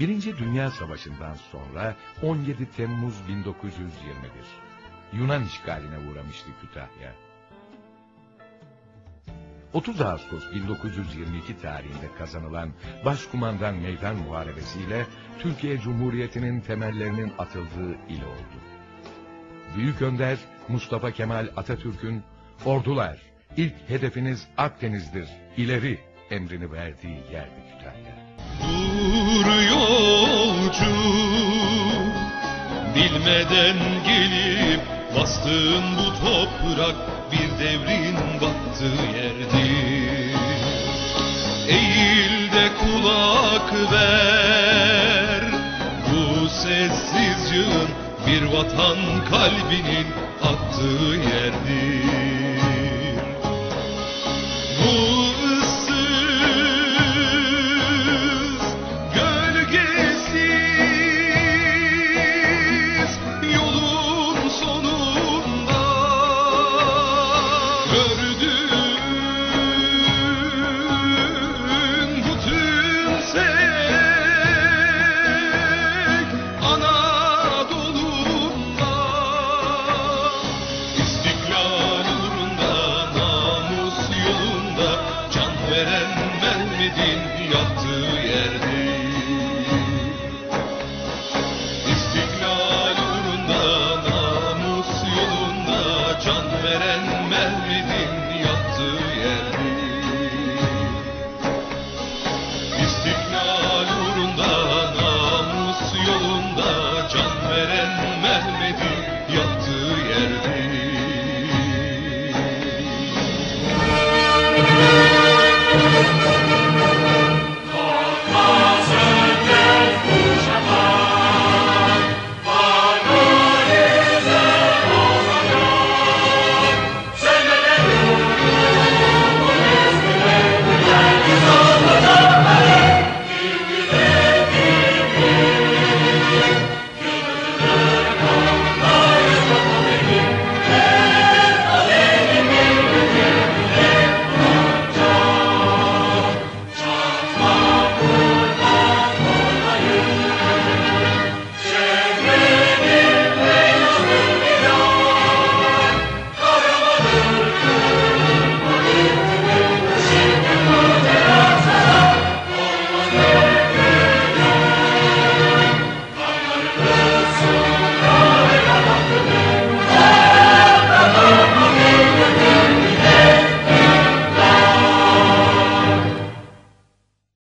Birinci Dünya Savaşı'ndan sonra 17 Temmuz 1921. Yunan işgaline uğramıştı Kütahya. 30 Ağustos 1922 tarihinde kazanılan Başkumandan Meydan Muharebesi'yle Türkiye Cumhuriyeti'nin temellerinin atıldığı il oldu. Büyük Önder Mustafa Kemal Atatürk'ün ordular ilk hedefiniz Akdeniz'dir ileri emrini verdiği yerdi Kütahya. Dur yolcu. Bilmeden gelip bastığın bu toprak Bir devrin battığı yerdir. Eğil de kulak ver. Bu sessiz yığın bir vatan kalbinin attığı yerdir